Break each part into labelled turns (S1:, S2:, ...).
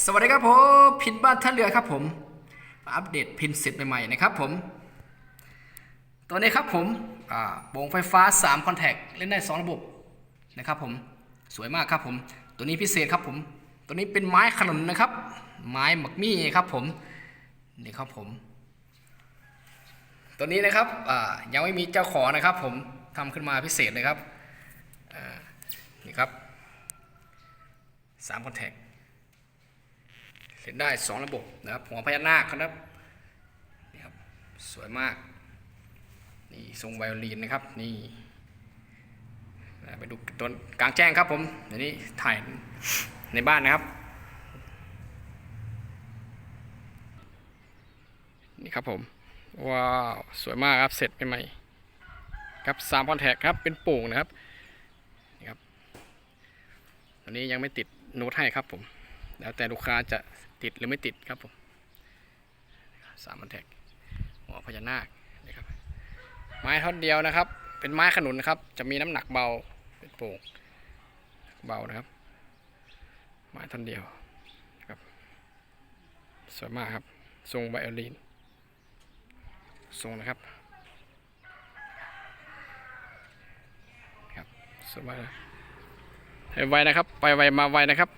S1: สวัสดีครับผมพินบ้านท่าเรือครับผม อัปเดตพินเสร็จใหม่ๆนะครับผม ตัวนี้ครับผมโป่งไฟฟ้า 3 คอนแทคเล่นได้ 2 ระบบนะครับผมสวยมากครับผม ตัวนี้พิเศษครับผม ตัวนี้เป็นไม้ขนุนนะครับ ไม้หมักมี่ครับผมนี่ครับผม ตัวนี้นะครับยังไม่มีเจ้าของนะครับ ผมทำขึ้นมาพิเศษเลยครับนี่ครับสามคอนแทค เล่นได้สองระบบนะครับหัวพญานาคครับนี่ครับสวยมากนี่ทรงไวโอลินนะครับนี่ไปดูตัวกลางแจ้งครับผมเดี๋ยวนี้ถ่ายในบ้านนะครับนี่ครับผมว้าวสวยมากครับเสร็จใหม่ๆครับสามคอนแทคครับเป็นโป่งนะครับนี่ครับตอนนี้ยังไม่ติดโน้ตให้ครับผม แล้วแต่ลูกค้าจะติดหรือไม่ติดครับผมสามคอนแทคหัวพญานาคนะครับไม้ท่อนเดียวนะครับ เป็นไม้ขนุนนะครับ จะมีน้ำหนักเบาเป็นโป่งเบานะครับ ไม้ท่อนเดียวครับสวยมากครับ ทรงไวโอลินทรงนะครับครับสวยมากเลยให้ไวนะครับ ไปไวมาไวนะครับ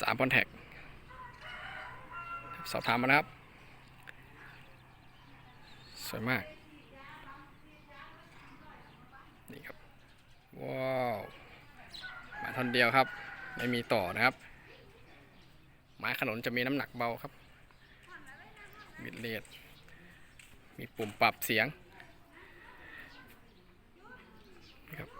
S1: สามคอนแทคสอบถามมานะครับ สวยมาก นี่ครับ ว้าว มาท่อนเดียวครับ ไม่มีต่อนะครับ ไม้ขนนจะมีน้ำหนักเบาครับบิดเลดมีปุ่มปรับเสียงนี่ครับ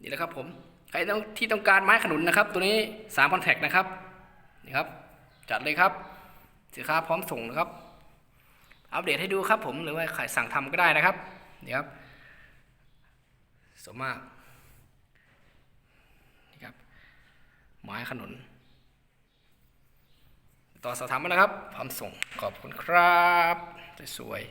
S1: นี่แหละครับผม ใครต้องที่ต้องการไม้ขนุนนะครับ ตัวนี้3คอนแทคนะครับนี่ครับ จัดเลยครับสินค้าพร้อมส่งนะครับ อัปเดตให้ดูครับผมหรือว่าใครสั่งทำก็ได้นะครับนี่ครับสวยมากนี่ครับไม้ขนุน ต่อสอบถามมานะครับ พร้อมส่งขอบคุณครับ สวย